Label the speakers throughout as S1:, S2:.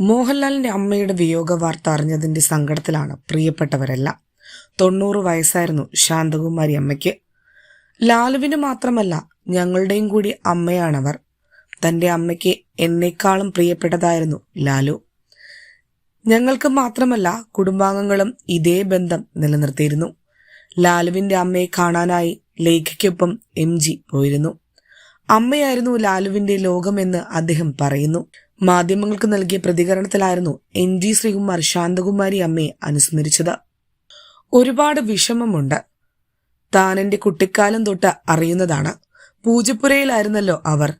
S1: മോഹൻലാലിന്റെ അമ്മയുടെ വിയോഗ വാർത്ത അറിഞ്ഞതിന്റെ സങ്കടത്തിലാണ് പ്രിയപ്പെട്ടവരെല്ലാം. തൊണ്ണൂറ് വയസ്സായിരുന്നു ശാന്തകുമാരി അമ്മയ്ക്ക്. ലാലുവിന് മാത്രമല്ല ഞങ്ങളുടെയും കൂടി അമ്മയാണവർ. തന്റെ അമ്മയ്ക്ക് എന്നെക്കാളും പ്രിയപ്പെട്ടതായിരുന്നു ലാലു. ഞങ്ങൾക്ക് മാത്രമല്ല കുടുംബാംഗങ്ങളും ഇതേ ബന്ധം നിലനിർത്തിയിരുന്നു. ലാലുവിന്റെ അമ്മയെ കാണാനായി ലേഖയ്ക്കൊപ്പം എം ജി പോയിരുന്നു. അമ്മയായിരുന്നു ലാലുവിന്റെ ലോകമെന്ന് അദ്ദേഹം പറയുന്നു. മാധ്യമങ്ങൾക്ക് നൽകിയ പ്രതികരണത്തിലായിരുന്നു എൻ ജി ശ്രീകുമാർ ശാന്തകുമാരി അമ്മയെ അനുസ്മരിച്ചത്. ഒരുപാട് വിഷമമുണ്ട്. താൻ എന്റെ കുട്ടിക്കാലം തൊട്ട് അറിയുന്നതാണ്. പൂജപ്പുരയിലായിരുന്നല്ലോ അവർ.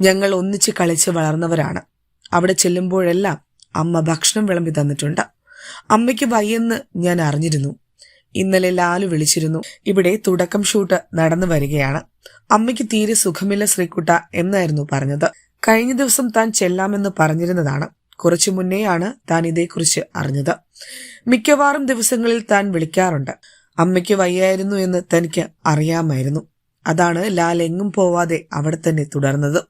S1: ഞങ്ങൾ ഒന്നിച്ച് കളിച്ച് വളർന്നവരാണ്. അവിടെ ചെല്ലുമ്പോഴെല്ലാം അമ്മ ഭക്ഷണം വിളമ്പി തന്നിട്ടുണ്ട്. അമ്മയ്ക്ക് വയ്യെന്ന് ഞാൻ അറിഞ്ഞിരുന്നു. ഇന്നലെ ലാലു വിളിച്ചിരുന്നു. ഇവിടെ തുടക്കം ഷൂട്ട് നടന്നു വരികയാണ്. അമ്മയ്ക്ക് തീരെ സുഖമില്ല ശ്രീകുട്ട എന്നായിരുന്നു പറഞ്ഞത്. കഴിഞ്ഞ ദിവസം താൻ ചെല്ലാമെന്ന് പറഞ്ഞിരുന്നതാണ്. കുറച്ചു മുന്നേയാണ് താൻ ഇതേക്കുറിച്ച് അറിഞ്ഞത്. മിക്കവാറും ദിവസങ്ങളിൽ താൻ വിളിക്കാറുണ്ട്. അമ്മയ്ക്ക് വയ്യായിരുന്നു എന്ന് തനിക്ക് അറിയാമായിരുന്നു. അതാണ് ലാൽ എങ്ങും പോവാതെ അവിടെ തന്നെ തുടർന്നത്.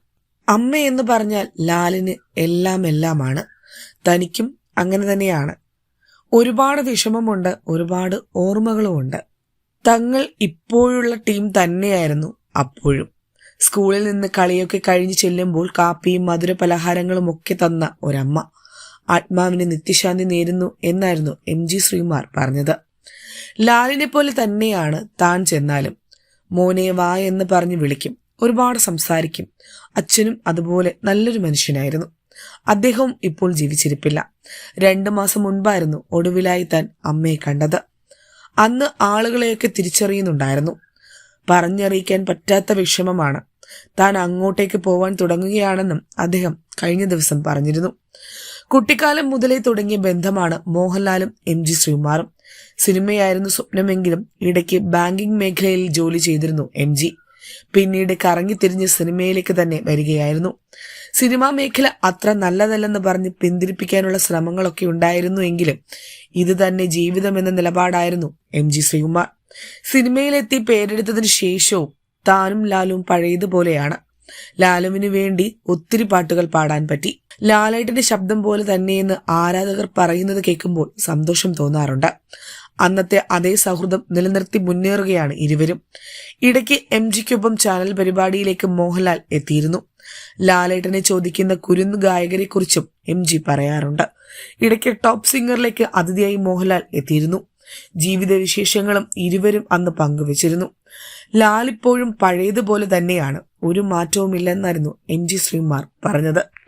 S1: അമ്മ എന്ന് പറഞ്ഞാൽ ലാലിന് എല്ലാം എല്ലാമാണ് തനിക്കും അങ്ങനെ തന്നെയാണ്. ഒരുപാട് വിഷമമുണ്ട് ഒരുപാട് ഓർമ്മകളുമുണ്ട്. തങ്ങൾ ഇപ്പോഴുള്ള ടീം തന്നെയായിരുന്നു അപ്പോഴും. സ്കൂളിൽ നിന്ന് കളിയൊക്കെ കഴിഞ്ഞ് ചെല്ലുമ്പോൾ കാപ്പിയും മധുര പലഹാരങ്ങളും ഒക്കെ തന്ന ഒരമ്മ. ആത്മാവിന് നിത്യശാന്തി നേരുന്നു എന്നായിരുന്നു എം ജി ശ്രീമാർ പറഞ്ഞത്. ലാലിനെ പോലെ തന്നെയാണ് താൻ ചെന്നാലും. മോനെ വാ എന്ന് പറഞ്ഞ് വിളിക്കും. ഒരുപാട് സംസാരിക്കും. അച്ഛനും അതുപോലെ നല്ലൊരു മനുഷ്യനായിരുന്നു. അദ്ദേഹവും ഇപ്പോൾ ജീവിച്ചിരിപ്പില്ല. രണ്ടു മാസം മുൻപായിരുന്നു ഒടുവിലായി താൻ അമ്മയെ കണ്ടത്. അന്ന് ആളുകളെയൊക്കെ തിരിച്ചറിയുന്നുണ്ടായിരുന്നു. പറഞ്ഞറിയിക്കാൻ പറ്റാത്ത വിഷമമാണ്. താൻ അങ്ങോട്ടേക്ക് പോവാൻ തുടങ്ങുകയാണെന്നും അദ്ദേഹം കഴിഞ്ഞ ദിവസം പറഞ്ഞിരുന്നു. കുട്ടിക്കാലം മുതലേ തുടങ്ങിയ ബന്ധമാണ് മോഹൻലാലും എം ജി ശ്രീകുമാറും. സിനിമയായിരുന്നു സ്വപ്നമെങ്കിലും ഇടയ്ക്ക് ബാങ്കിംഗ് മേഖലയിൽ ജോലി ചെയ്തിരുന്നു എം ജി. പിന്നീട് കറങ്ങിത്തിരിഞ്ഞ് സിനിമയിലേക്ക് തന്നെ വരികയായിരുന്നു. സിനിമാ മേഖല അത്ര നല്ലതല്ലെന്ന് പറഞ്ഞ് പിന്തിരിപ്പിക്കാനുള്ള ശ്രമങ്ങളൊക്കെ ഉണ്ടായിരുന്നു എങ്കിലും ഇത് തന്നെ ജീവിതമെന്ന നിലപാടായിരുന്നു എം ജി ശ്രീകുമാർ. സിനിമയിലെത്തി പേരെടുത്തതിനു ശേഷവും താനും ലാലും പഴയതുപോലെയാണ്. ലാലുവിന് വേണ്ടി ഒത്തിരി പാട്ടുകൾ പാടാൻ പറ്റി. ലാലേട്ടന്റെ ശബ്ദം പോലെ തന്നെയെന്ന് ആരാധകർ പറയുന്നത് കേൾക്കുമ്പോൾ സന്തോഷം തോന്നാറുണ്ട്. അന്നത്തെ അതേ സൗഹൃദം നിലനിർത്തി മുന്നേറുകയാണ് ഇരുവരും. ഇടയ്ക്ക് എം ജിക്കൊപ്പം ചാനൽ പരിപാടിയിലേക്ക് മോഹൻലാൽ എത്തിയിരുന്നു. ലാലേട്ടനെ ചോദിക്കുന്ന കുരുന്ന് ഗായകരെക്കുറിച്ചും എം ജി പറയാറുണ്ട്. ഇടയ്ക്ക് ടോപ്പ് സിംഗറിലേക്ക് അതിഥിയായി മോഹൻലാൽ എത്തിയിരുന്നു. ജീവിത വിശേഷങ്ങളും ഇരുവരും അന്ന് പങ്കുവച്ചിരുന്നു. ലാൽ ഇപ്പോഴും പഴയതുപോലെ തന്നെയാണ്. ഒരു മാറ്റവുമില്ലെന്നായിരുന്നു എം ജി ശ്രീമാർ പറഞ്ഞത്.